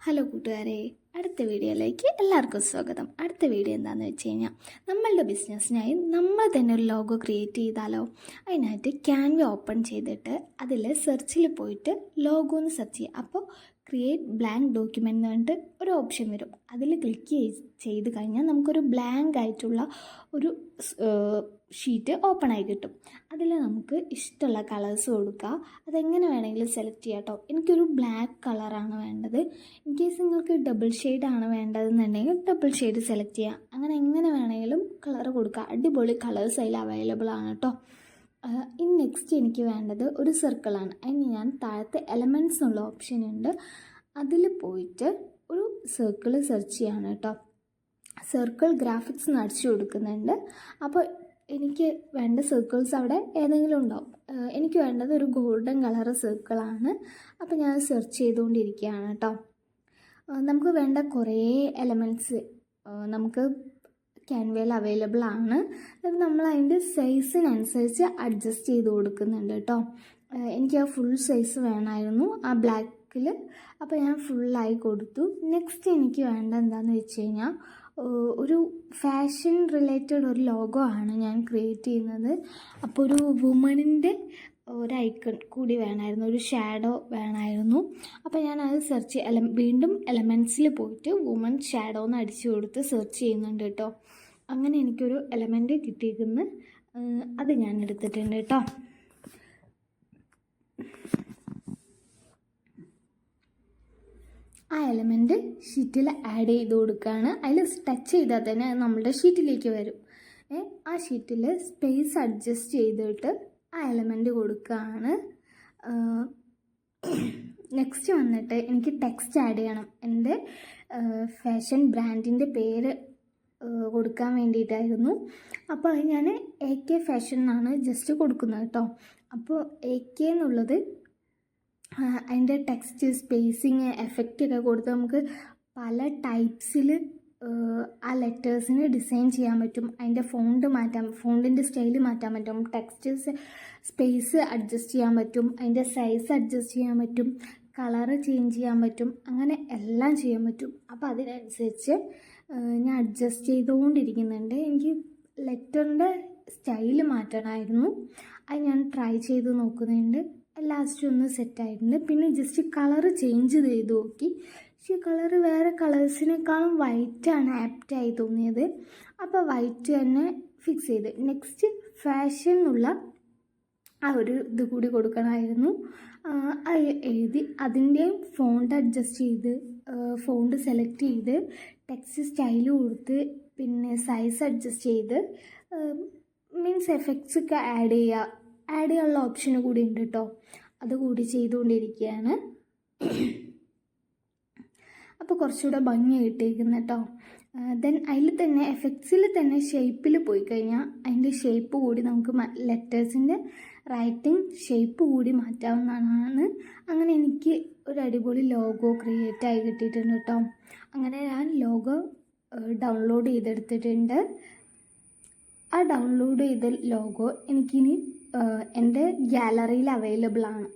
Hello കൂട്ടുകാരെ അടുത്ത വീഡിയോയിലേക്ക് എല്ലാവർക്കും സ്വാഗതം. അടുത്ത വീഡിയോ എന്താണെന്ന് വെച്ച് കഴിഞ്ഞാൽ നമ്മളുടെ ബിസിനസ്സിനായി നമ്മൾ തന്നെ ഒരു ലോഗോ ക്രിയേറ്റ് ചെയ്താലോ അതിനായിട്ട് ക്യാൻവ ഓപ്പൺ ചെയ്തിട്ട് അതിൽ സെർച്ചിൽ പോയിട്ട് ലോഗോ എന്ന് സെർച്ച് ചെയ്യുക അപ്പോൾ ക്രിയേറ്റ് ബ്ലാങ്ക് ഡോക്യുമെന്റ് എന്ന് പറഞ്ഞിട്ട് ഒരു ഓപ്ഷൻ വരും. അതിൽ ക്ലിക്ക് ചെയ്ത് കഴിഞ്ഞാൽ നമുക്കൊരു ബ്ലാങ്ക് ആയിട്ടുള്ള ഒരു ഷീറ്റ് ഓപ്പൺ ആയി കിട്ടും. അതിൽ നമുക്ക് ഇഷ്ടമുള്ള കളേഴ്സ് കൊടുക്കുക അതെങ്ങനെ വേണമെങ്കിലും സെലക്ട് ചെയ്യാം കേട്ടോ. എനിക്കൊരു ബ്ലാക്ക് കളറാണ് വേണ്ടത്. ഇൻ കേസ് നിങ്ങൾക്ക് ഡബിൾ ഷെയ്ഡാണ് വേണ്ടതെന്നുണ്ടെങ്കിൽ ഡബിൾ ഷെയ്ഡ് സെലക്ട് ചെയ്യാം. അങ്ങനെ എങ്ങനെ വേണമെങ്കിലും കളർ കൊടുക്കുക അടിപൊളി കളേഴ്സ് അതിൽ അവൈലബിൾ ആണ് കേട്ടോ. ഇനി നെക്സ്റ്റ് എനിക്ക് വേണ്ടത് ഒരു സർക്കിളാണ്. അതിന് ഞാൻ താഴത്തെ എലമെന്റ്സ് എന്നുള്ള ഓപ്ഷൻ ഉണ്ട്. അതിൽ പോയിട്ട് ഒരു സർക്കിൾ സെർച്ച് ചെയ്യാണ് കേട്ടോ. സർക്കിൾ ഗ്രാഫിക്സ് നടിച്ചു കൊടുക്കുന്നുണ്ട്. അപ്പോൾ എനിക്ക് വേണ്ട സർക്കിൾസ് അവിടെ ഏതെങ്കിലും ഉണ്ടാവും എനിക്ക് വേണ്ടത് ഒരു ഗോൾഡൻ കളർ സർക്കിളാണ്. അപ്പോൾ ഞാൻ സെർച്ച് ചെയ്തുകൊണ്ടിരിക്കുകയാണ് കേട്ടോ. നമുക്ക് വേണ്ട കുറേ എലമെന്റ്സ് നമുക്ക് ക്യാൻവയിൽ അവൈലബിൾ ആണ്. അത് നമ്മൾ അതിന്റെ സൈസിനനുസരിച്ച് അഡ്ജസ്റ്റ് ചെയ്ത് കൊടുക്കുന്നുണ്ട് കേട്ടോ. എനിക്ക് ആ ഫുൾ സൈസ് വേണമായിരുന്നു ആ ബ്ലാക്കിൽ അപ്പോൾ ഞാൻ ഫുള്ളായി കൊടുത്തു. നെക്സ്റ്റ് എനിക്ക് വേണ്ട എന്താണെന്ന് വെച്ച് കഴിഞ്ഞാൽ ഒരു ഫാഷൻ റിലേറ്റഡ് ഒരു ലോഗോ ആണ് ഞാൻ ക്രിയേറ്റ് ചെയ്യുന്നത്. അപ്പോൾ ഒരു വുമണിന്റെ ഒരു ഐക്കൺ കൂടി വേണമായിരുന്നു ഒരു ഷാഡോ വേണമായിരുന്നു. അപ്പോൾ ഞാൻ അത് സെർച്ച് എല വീണ്ടും എലമെൻസിൽ പോയിട്ട് വുമൺ ഷാഡോ എന്ന് അടിച്ചു കൊടുത്ത് സെർച്ച് ചെയ്യുന്നുണ്ട് കേട്ടോ. അങ്ങനെ എനിക്കൊരു എലമെന്റ് കിട്ടിയിരിക്കുന്നു. അത് ഞാൻ എടുത്തിട്ടുണ്ട് കേട്ടോ. ആ എലമെന്റ് ഷീറ്റിൽ ആഡ് ചെയ്ത് കൊടുക്കുകയാണ് അതിൽ ടച്ച് ചെയ്താൽ തന്നെ അത് നമ്മളുടെ ഷീറ്റിലേക്ക് വരും. ആ ഷീറ്റിൽ സ്പേസ് അഡ്ജസ്റ്റ് ചെയ്തിട്ട് ആ എലമെന്റ് കൊടുക്കുകയാണ് നെക്സ്റ്റ് വന്നിട്ട് എനിക്ക് ടെക്സ്റ്റ് ആഡ് ചെയ്യണം. എന്റെ ഫാഷൻ ബ്രാൻഡിന്റെ പേര് കൊടുക്കാൻ വേണ്ടിയിട്ടായിരുന്നു. അപ്പോൾ അത് ഞാൻ എ കെ ഫാഷൻ എന്നാണ് ജസ്റ്റ് കൊടുക്കുന്നത് കേട്ടോ അപ്പോൾ എ കെ എന്നുള്ളത് അതിന്റെ ടെക്സ്റ്റ് സ്പേസിങ് എഫക്റ്റ് ഒക്കെ കൊടുത്ത് നമുക്ക് പല ടൈപ്സിൽ ആ ലെറ്റേഴ്സിന് ഡിസൈൻ ചെയ്യാൻ പറ്റും. അതിന്റെ ഫോണ്ട് മാറ്റാം ഫോണ്ടിന്റെ സ്റ്റൈൽ മാറ്റാൻ പറ്റും. ടെക്സ്റ്റ് സ്പേസ് അഡ്ജസ്റ്റ് ചെയ്യാൻ പറ്റും. അതിന്റെ സൈസ് അഡ്ജസ്റ്റ് ചെയ്യാൻ പറ്റും. കളറ് ചേഞ്ച് ചെയ്യാൻ പറ്റും. അങ്ങനെ എല്ലാം ചെയ്യാൻ പറ്റും. അപ്പോൾ അതിനനുസരിച്ച് ഞാൻ അഡ്ജസ്റ്റ് ചെയ്തുകൊണ്ടിരിക്കുന്നുണ്ട്. എനിക്ക് ലെറ്ററിന്റെ സ്റ്റൈൽ മാറ്റണമായിരുന്നു അത് ഞാൻ ട്രൈ ചെയ്ത് നോക്കുന്നുണ്ട്. ലാസ്റ്റ് ഒന്ന് സെറ്റായിട്ടുണ്ട്. പിന്നെ ജസ്റ്റ് കളറ് ചേഞ്ച് ചെയ്ത് നോക്കി. പക്ഷേ കളറ് വേറെ കളേഴ്സിനേക്കാളും വൈറ്റാണ് ആപ്റ്റായി തോന്നിയത്. അപ്പോൾ വൈറ്റ് തന്നെ ഫിക്സ് ചെയ്ത്. നെക്സ്റ്റ് ഫാഷൻ എന്നുള്ള ആ ഒരു ഇത് കൂടി കൊടുക്കണമായിരുന്നു. എഴുതി അതിന്റെയും ഫോണ്ട് അഡ്ജസ്റ്റ് ചെയ്ത് ഫോണ്ട് സെലക്ട് ചെയ്ത് ടെക്സ്റ്റ് സ്റ്റൈൽ കൊടുത്ത് പിന്നെ സൈസ് അഡ്ജസ്റ്റ് ചെയ്ത് മീൻസ് എഫക്ട്സ് ഒക്കെ ആഡ് ചെയ്യുക. ആഡ് ചെയ്യാനുള്ള ഓപ്ഷൻ കൂടി ഉണ്ട് കേട്ടോ അത് കൂടി ചെയ്തുകൊണ്ടിരിക്കുകയാണ്. അപ്പോൾ കുറച്ചുകൂടെ ഭംഗി കിട്ടിയിരിക്കുന്നു കേട്ടോ ദെൻ അതിൽ തന്നെ എഫക്ട്സിൽ തന്നെ ഷേപ്പിൽ പോയി കഴിഞ്ഞാൽ അതിന്റെ ഷേപ്പ് കൂടി നമുക്ക് ലെറ്റേഴ്സിന്റെ റൈറ്റിംഗ് ഷേപ്പ് കൂടി മാറ്റാവുന്നതാണ്. അങ്ങനെ എനിക്ക് ഒരു അടിപൊളി ലോഗോ ക്രിയേറ്റ് ആയി കിട്ടിയിട്ടുണ്ട് കേട്ടോ അങ്ങനെ ഞാൻ ലോഗോ ഡൗൺലോഡ് ചെയ്തെടുത്തിട്ടുണ്ട്. ആ ഡൗൺലോഡ് ചെയ്ത ലോഗോ എനിക്കിനി എന്റെ ഗാലറിയിൽ അവൈലബിൾ ആണ്.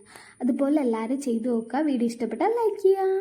അതുപോലെ എല്ലാവരും ചെയ്തു നോക്കുക. വീഡിയോ ഇഷ്ടപ്പെട്ടാൽ ലൈക്ക് ചെയ്യുക.